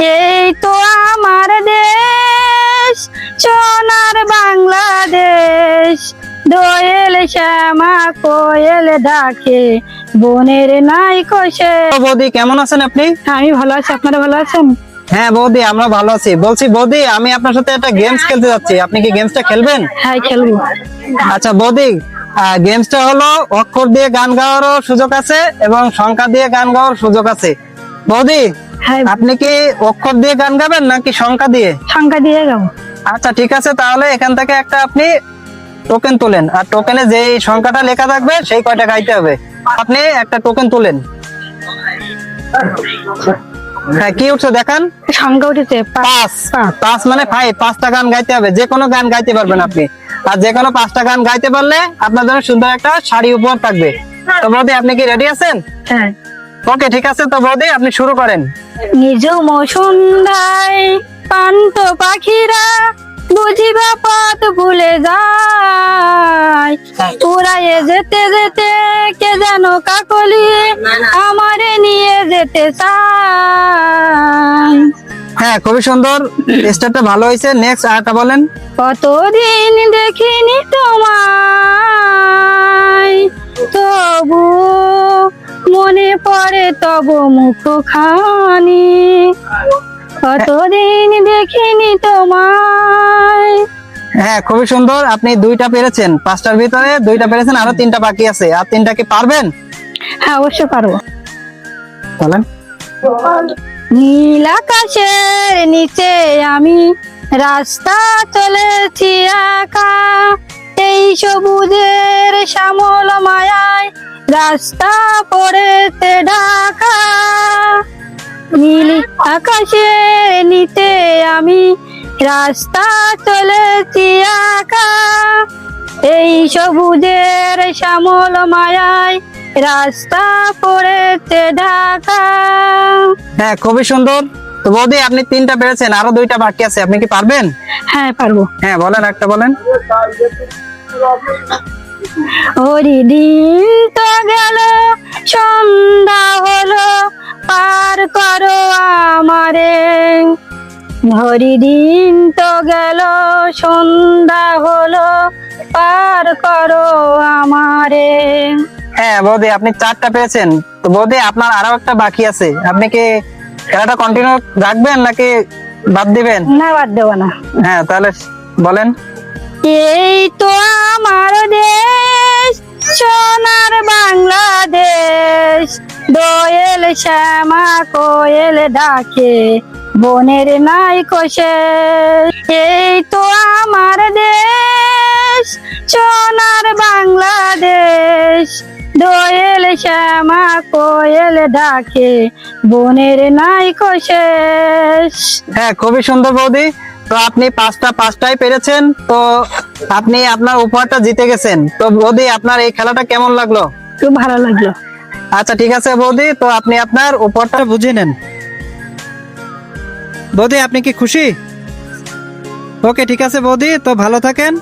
এই তো আমার দেশ সোনার বাংলাদেশ। দোয়েল শ্যামা কোয়েল ডাকে বনের নাই কোষে। বৌদি কেমন আছেন আপনি? আমি ভালো আছি আপনারা ভালো আছেন? হ্যাঁ বৌদি আমরা ভালো আছি। বলছি বৌদি আমি আপনার সাথে একটা গেমস খেলতে যাচ্ছি। আপনি কি গেমসটা খেলবেন? হ্যাঁ খেলব। আচ্ছা বৌদি গেমসটা হলো অক্ষর দিয়ে গান গাওয়ারও সুযোগ আছে এবং সংখ্যা দিয়ে গান গাওয়ার সুযোগ আছে। বৌদি হ্যাঁ আপনি কি অক্ষর দিয়ে গান গাবেন নাকি সংখ্যা দিয়ে? সংখ্যা দিয়ে গাবো। আচ্ছা ঠিক আছে তাহলে এখান থেকে একটা আপনি টোকেন তোলেন। আর টোকেনে যে সংখ্যাটা লেখা থাকবে সেই কয়টা গাইতে হবে? আপনি একটা টোকেন তোলেন। হ্যাঁ কি উঠছে দেখান? সংখ্যা উঠেছে পাঁচ। পাঁচ। পাঁচ। পাঁচ মানে ফাইভ পাঁচটা গান গাইতে হবে। যে কোনো গান গাইতে পারবেন আপনি। আর যে কোনো পাঁচটা গান গাইতে পারলে আপনার জন্য সুন্দর একটা শাড়ি উপহার থাকবে। তো বৌদি আপনি কি রেডি আছেন? হ্যাঁ। ওকে ঠিক আছে তো বৌদি আপনি শুরু করেন। নিজ সন্ধ্যায় পান্ত পাখিরা বুঝিবা পথ ভুলে যায়। উড়াইয়ে যেতে যেতে কে যেন কাকলি আমারে নিয়ে যেতে চায়। হ্যাঁ খুবই সুন্দর। স্টারটা ভালো হয়েছে। নেক্সট আরেকটা বলেন। কতদিন দেখিনি মুখ খানি কতদিন দেখিনি তোমায়। হ্যাঁ খুবই সুন্দর। আপনি দুইটা পেরেছেন। পাঁচটার ভিতরে দুইটা পেরেছেন আরও তিনটা বাকি আছে। আর তিনটা কি পারবেন? হ্যাঁ অবশ্যই পারব। বলেন। নীল আকাশের নিচে আমি রাস্তা চলেছি একা। এই সবুজের শ্যামল মায়ায় রাস্তা পড়েতে ঢাকা। নীল আকাশে নিতে আমি রাস্তা চলেছি একা। এই সবুজের শ্যামল মায়ায় রাস্তা পড়েছে ঢাকা। হ্যাঁ খুবই সুন্দর। তো বৌদি আপনি তিনটা পেরেছেন আরও দুইটা বাকি আছে আপনি কি পারবেন? হ্যাঁ পারব। হ্যাঁ বলেন একটা বলেন। দিন তো গেল সন্ধ্যা হলো পার করো আমারে। হরি দিন তো গেল সন্ধ্যা হলো পার করো আমারে। হ্যাঁ বৌদি আপনি চারটা পেয়েছেন। তো বৌদি আপনার আরও একটা বাকি আছে। আপনি কি খেলাটা কন্টিনিউ রাখবেন নাকি বাদ দিবেন? না বাদ দেবো না। হ্যাঁ তাহলে বলেন। এই তো আমার দেশ, সোনার বাংলাদেশ। দোয়েল শ্যামা কোয়েল ডাকে, বনের নাই কোষে এই তো আমার দেশ, সোনার বাংলাদেশ। দোয়েল শ্যামা কোয়েল ডাকে, বনের নাই কোষে হ্যাঁ খুবই সুন্দর বৌদি। তো আপনি পাঁচটা পাঁচটাই পেরেছেন তো আপনি আপনার উপহারটা জিতে গেছেন। তো বৌদি আপনার এই খেলাটা কেমন লাগল? খুব ভালো লাগল। আচ্ছা ঠিক আছে বৌদি তো আপনি আপনার উপহারটা বুঝে নেন। বৌদি আপনি কি খুশি? ওকে ঠিক আছে বৌদি তো ভালো থাকেন।